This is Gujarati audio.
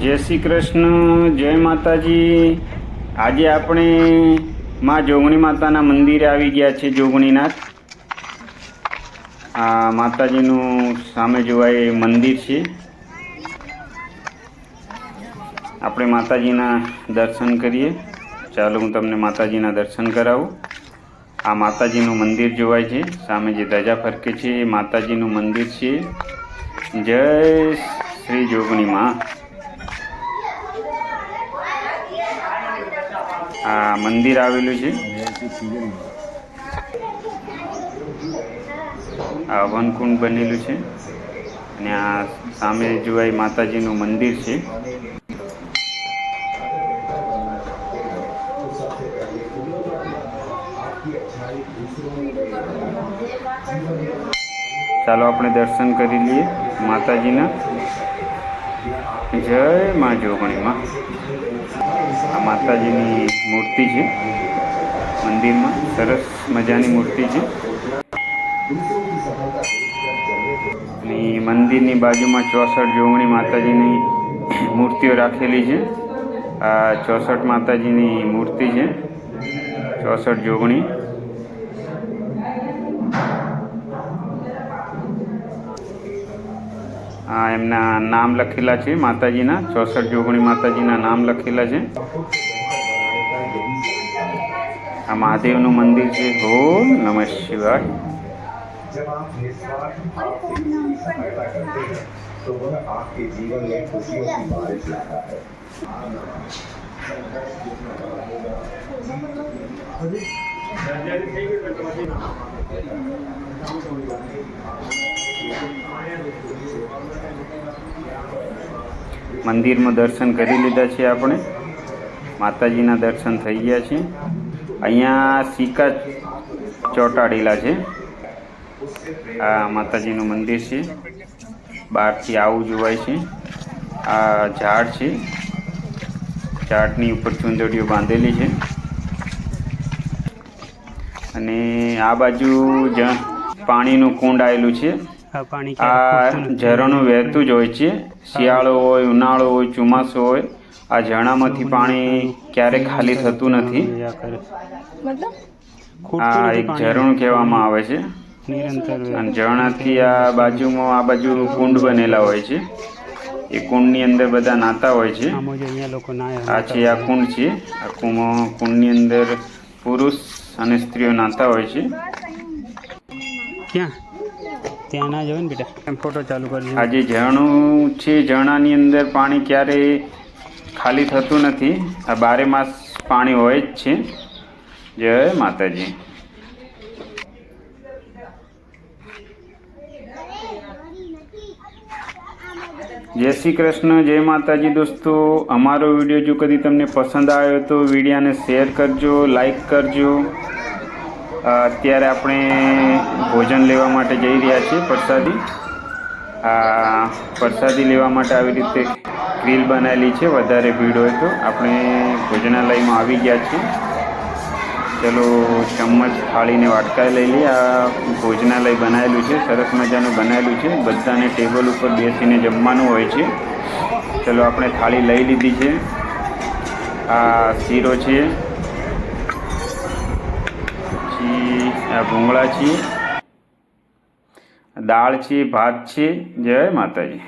જય શ્રી કૃષ્ણ, જય માતાજી. આજે આપણે માં જોગણી માતાના મંદિરે આવી ગયા છે જોગણીનાથ. આ માતાજીનું સામે જોવાય મંદિર છે. આપણે માતાજીના દર્શન કરીએ. ચાલો હું તમને માતાજીના દર્શન કરાવું. આ માતાજીનું મંદિર જોવાય છે. સામે જે ધજા ફરકે છે એ માતાજીનું મંદિર છે. જય શ્રી જોગણી આ મંદિર આવેલું છે. આ વનકુંડ બનેલું છે. અને આ સામે જોવાય માતાજીનું મંદિર છે. ચાલો આપણે દર્શન કરી લઈએ માતાજીના. જય મા જોગણીમાં. આ માતાજીની મૂર્તિ છે. મંદિરમાં સરસ મજાની મૂર્તિ છે. અને મંદિરની બાજુમાં ચોસઠ જોવણી માતાજીની મૂર્તિઓ રાખેલી છે. આ ચોસઠ માતાજીની મૂર્તિ છે. ચોસઠ જોગણી આ એમના નામ લખેલા છે માતાજીના ચોસઠ જોગણી માતાજીના નામ લખેલા છે આ મહાદેવનું મંદિર છે ઓમ નમઃ શિવાય जब आप निस्वार्थ भाव से किसी की सहायता करते हैं तो वह आपके जीवन में खुशियों की बारिश लाता है મંદિરમાં દર્શન કરી લીધા છે આપણે. માતાજીના દર્શન થઈ ગયા છે. અહીંયા સિક્કા ચોંટાડેલા છે. આ માતાજીનું મંદિર છે. બહારથી આવું જોવાય છે. આ ઝાડ છે. ઝાડની ઉપર ચુંદડીઓ બાંધેલી છે. અને આ બાજુ પાણીનું કુંડ આવેલું છે આ ઝરણું વહેતું જ હોય છે. શિયાળો હોય ઉનાળો હોય ચોમાસું હોય આ ઝરણામાંથી પાણી ક્યારેય ખાલી થતું નથી. આ એક ઝરણું કહેવામાં આવે છે. અને ઝરણાથી આ બાજુમાં આ બાજુ કુંડ બનેલા હોય છે. એ કુંડની અંદર બધા નાતા હોય છે. આ છે આ કુંડ છે. આ કુંડ કુંડની અંદર પુરુષ અને સ્ત્રીઓ નાતા હોય છે. ક્યાં? ત્યાં ના જવાય ને બેટા? ફોટો ચાલુ કરજો આ જે ઝરણું છે ઝરણાની અંદર પાણી ક્યારેય ખાલી થતું નથી. આ બારે માસ પાણી હોય જ છે. જય માતાજી. જય શ્રી કૃષ્ણ, જય માતાજી દોસ્તો. અમારો વીડિયો જો કદી તમને પસંદ આવ્યો તો વિડીયાને શેર કરજો, લાઈક કરજો. અત્યારે આપણે ભોજન લેવા માટે જઈ રહ્યા છીએ પ્રસાદી. પ્રસાદી લેવા માટે આવી રીતે ગ્રીલ બનાવેલી છે, વધારે ભીડ હોય તો. આપણે ભોજનાલયમાં આવી ગયા છીએ. ચલો ચમચ થાળીને વાટકા લઈ લઈએ આ ભોજનાલય બનાવેલું છે, સરસ મજાનું બનાવેલું છે. બધાને ટેબલ ઉપર બેસીને જમવાનું હોય છે. ચલો, આપણે થાળી લઈ લીધી છે. આ શીરો છે. પછી આ ભૂંગળા છે. દાળ છે, ભાત છે. જય માતાજી.